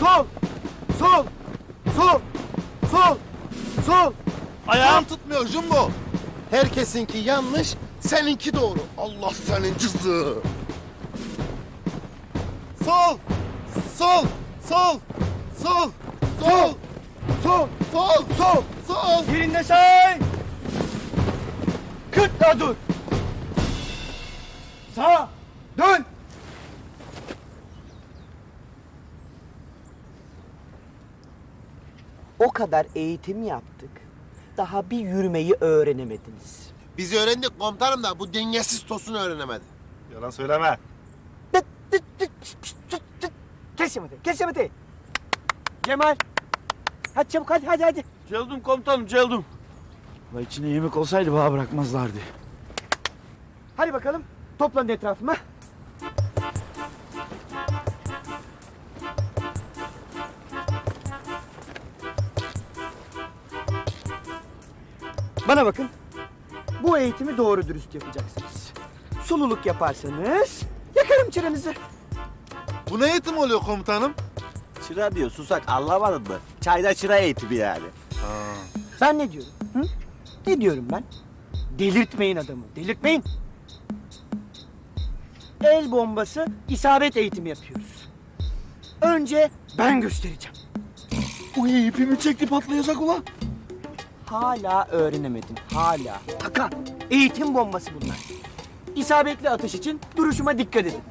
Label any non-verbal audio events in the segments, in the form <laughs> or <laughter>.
Sol. Sol. Sol. Sol. Sol. Ayağım tutmuyor Jumbo. Herkesinki yanlış, seninki doğru. Allah senin cızı. Sol. Sol. Sol. Sol. Sol. Sol. Sol. Sol. Sol. Yerinde sen. Kırk daha dur. Sağa. Dön. O kadar eğitim yaptık. Daha bir yürümeyi öğrenemediniz. Biz öğrendik komutanım da bu dengesiz tosunu öğrenemedi. Yalan söyleme. Kes Yamete, kes Yamete. Cemal. Hadi çabuk hadi hadi hadi. Geldim komutanım geldim. La içine yemek olsaydı bana bırakmazlardı. Hadi bakalım. Toplanın etrafıma. Bana bakın. Bu eğitimi doğru dürüst yapacaksınız. Sululuk yaparsanız yakarım çıranızı. Bu ne eğitim oluyor komutanım? Çıra diyor susak anlamadın mı? Çayda çıra eğitimi yani. Ben ne diyorum? Hı? Ne diyorum ben? Delirtmeyin adamı, delirtmeyin. El bombası isabet eğitimi yapıyoruz. Önce ben göstereceğim. Uy ipimi çekti patlayacak ulan. Hala öğrenemedin, hala. Taka, eğitim bombası bunlar. İsabetli atış için duruşuma dikkat edin.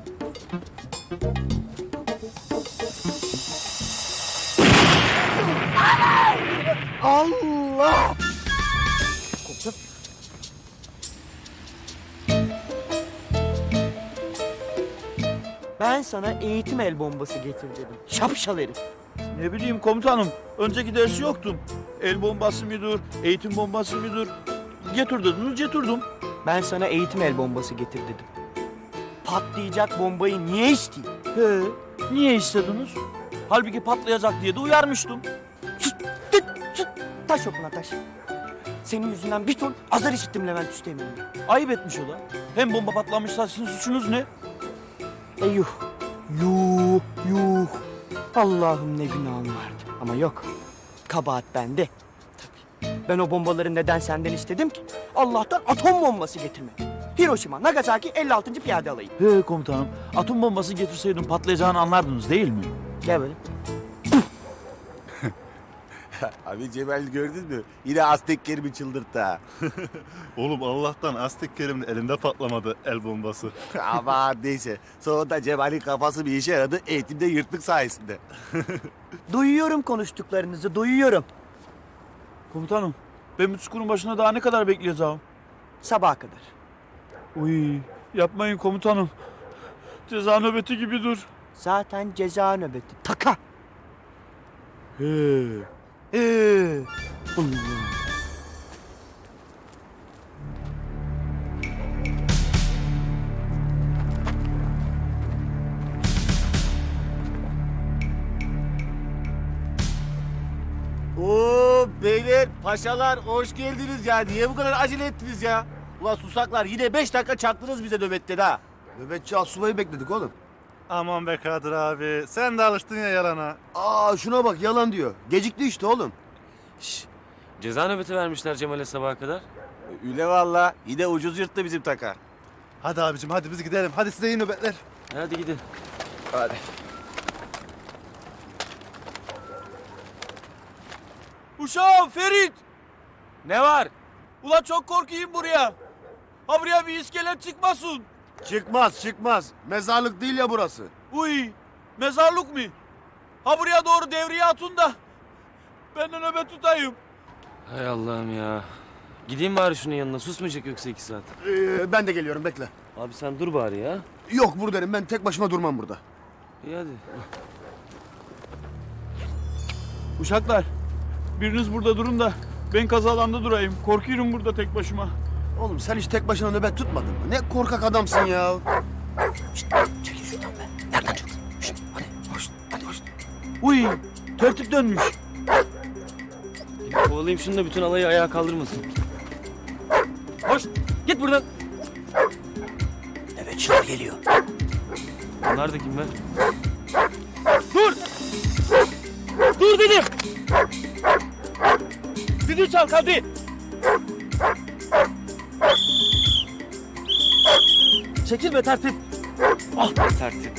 Allah! Koptu. Ben sana eğitim el bombası getir dedim. Şapşal herif. Ne bileyim komutanım. Önceki dersi yoktum. El bombası mıdır, eğitim bombası mıdır? Getir dediniz getirdim. Ben sana eğitim el bombası getir dedim. Patlayacak bombayı niye isteyeyim? He, niye istediniz? Halbuki patlayacak diye de uyarmıştım. Sus, tıt, sus. Taş okuna taş. Senin yüzünden bir ton azar işittim Levent Üsteğmen'den. Ayıp etmiş o da. Hem bomba patlamışsa sizin suçunuz ne? E yuh. Yuh, yuh. Allah'ım ne günahım vardı. Ama yok. Kabahat bende. Tabii. Ben o bombaları neden senden istedim ki? Allah'tan atom bombası getirmek. Hiroşima, Nagasaki 56. Piyade Alayı. He komutanım. Atom bombası getirseydim patlayacağını anlardınız değil mi? Gel böyle. <laughs> Abi Cemal gördün mü? Yine Aztek Kerim'i çıldırttı ha. <laughs> Oğlum Allah'tan Aztek Kerim'in elinde patlamadı el bombası. <laughs> Ama neyse. Sonunda Cemal'in kafası bir işe yaradı. Eğitimde yırttık sayesinde. Duyuyorum konuştuklarınızı, duyuyorum. Komutanım ben bu çukurun başına daha ne kadar bekleyeceğim? Sabaha kadar. Uy yapmayın komutanım. Ceza nöbeti gibi dur. Zaten ceza nöbeti. Taka. He. Ee, Oo beyler, paşalar hoş geldiniz ya. Niye bu kadar acele ettiniz ya? Ulan susaklar yine beş dakika çaktınız bize nöbetten ha. Nöbetçi Asubay'ı bekledik oğlum. Aman be Kadir abi. Sen de alıştın ya yalana. Aa şuna bak yalan diyor. Gecikti işte oğlum. Ceza nöbeti vermişler Cemal'e sabaha kadar. Üle valla. Yine ucuz yırttı bizim taka. Hadi abicim hadi biz gidelim. Hadi size iyi nöbetler. Hadi gidin. Uşağım Ferit. Ne var? Ulan çok korkuyum buraya. Ha buraya bir iskelet çıkmasın. Çıkmaz çıkmaz. Mezarlık değil ya burası. Uy mezarlık mı? Ha buraya doğru devriye atın da. Ben de nöbet tutayım. Hay Allah'ım ya. Gideyim bari şunun yanına. Susmayacak yoksa iki saat. Ee, ben de geliyorum bekle. Abi sen dur bari ya. Yok buradayım ben tek başıma durmam burada. İyi hadi. Uşaklar biriniz burada durun da ben kazalanda durayım. Korkuyorum burada tek başıma. Oğlum sen hiç tek başına nöbet tutmadın mı? Ne korkak adamsın ya. Uy tertip dönmüş. Gidip kovalayayım şunu da bütün alayı ayağa kaldırmasın. Hoş. Git buradan. nöbetçiler geliyor. Bunlar da kim be? Dur! Dur dedim! düdüğü çal Kadri. Çekil be tertip. Ah be tertip.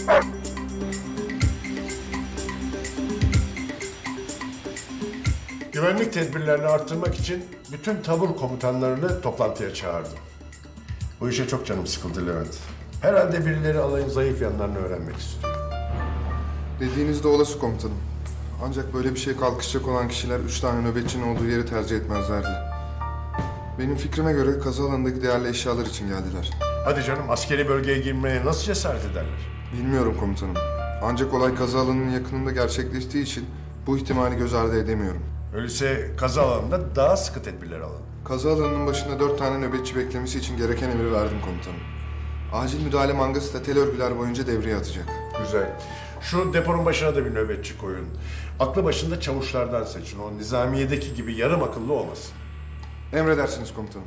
Güvenlik tedbirlerini arttırmak için bütün tabur komutanlarını toplantıya çağırdım. Bu işe çok canım sıkıldı Levent. Herhalde birileri alayın zayıf yanlarını öğrenmek istiyor. Dediğiniz de olası komutanım. Ancak böyle bir şey kalkışacak olan kişiler üç tane nöbetçinin olduğu yeri tercih etmezlerdi. Benim fikrime göre kazı alanındaki değerli eşyalar için geldiler. Hadi canım askeri bölgeye girmeye nasıl cesaret ederler? Bilmiyorum komutanım. Ancak olay kazı alanının yakınında gerçekleştiği için bu ihtimali göz ardı edemiyorum. Öyleyse kazı alanında daha sıkı tedbirler alalım. Kazı alanının başında dört tane nöbetçi beklemesi için gereken emri verdim komutanım. Acil müdahale mangası da tel örgüler boyunca devreye atacak. Güzel. Şu deponun başına da bir nöbetçi koyun. Aklı başında çavuşlardan seçin. O nizamiyedeki gibi yarım akıllı olmasın. Emredersiniz komutanım.